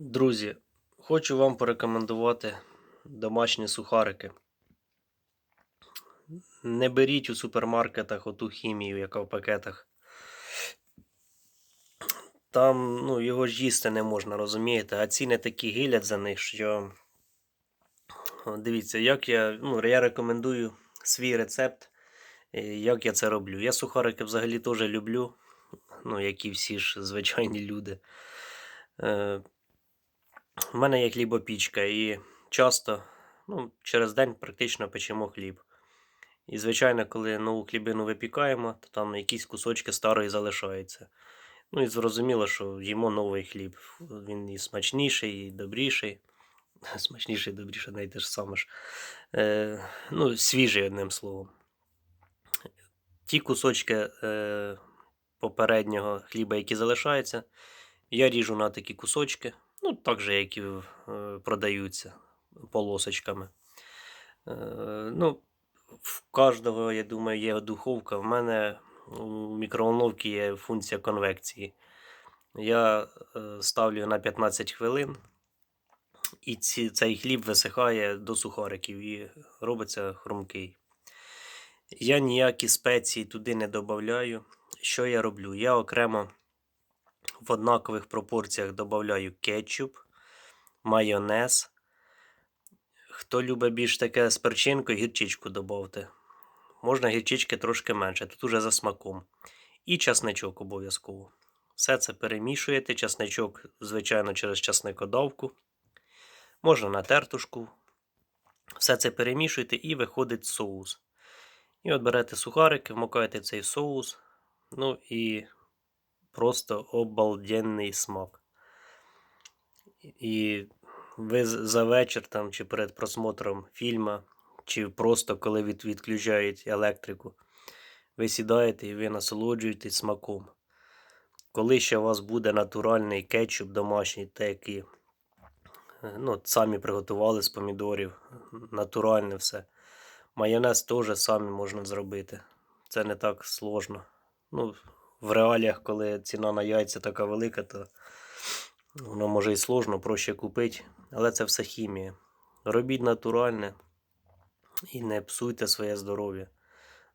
Друзі, хочу вам порекомендувати домашні сухарики. Не беріть у супермаркетах оту хімію, яка в пакетах. Там ну, його ж їсти не можна, розумієте? А ціни такі гилять за них, що. Дивіться, як я, ну, я рекомендую свій рецепт, е, як я це роблю. Я сухарики взагалі теж люблю, ну, як і всі ж звичайні люди. У мене є хлібопічка і часто, ну, через день практично печемо хліб. І, звичайно, коли нову хлібину випікаємо, то там якісь кусочки старої залишаються. Ну і зрозуміло, що їмо новий хліб. Він і смачніший, і добріший. Смачніший, добріший, навіть те ж саме ж. Е, ну, свіжий, одним словом. Ті кусочки е, попереднього хліба, які залишаються, я ріжу на такі кусочки. Ну, так же, як і е, продаються полосочками. Е, ну, в кожного, я думаю, є духовка. В мене у мікроволновки є функція конвекції. Я е, ставлю на 15 хвилин, і ці, цей хліб висихає до сухариків і робиться хрумкий. Я ніякі спеції туди не додаю. Що я роблю? Я окремо в однакових пропорціях додаю кетчуп, майонез. Хто любить більш таке з перчинкою, гірчичку додавте. Можна гірчички трошки менше, тут уже за смаком. І часничок обов'язково. Все це перемішуєте. Часничок, звичайно, через часникодавку. Можна на тертушку. Все це перемішуєте і виходить соус. І от берете сухарики, вмокаєте цей соус. Ну і просто обалденний смак. І ви за вечір там, чи перед просмотром фільму, чи просто коли від, відключають електрику, ви сідаєте і ви насолоджуєтесь смаком. Коли ще у вас буде натуральний кетчуп домашній, те, який е, ну, самі приготували з помідорів, натуральне все. Майонез теж самі можна зробити. Це не так сложно. Ну, в реаліях, коли ціна на яйця така велика, то воно може і сложно, проще купити. Але це все хімія. Робіть натуральне і не псуйте своє здоров'я.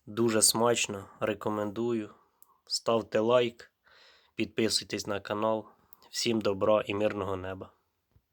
Дуже смачно, рекомендую. Ставте лайк, підписуйтесь на канал. Всім добра і мирного неба.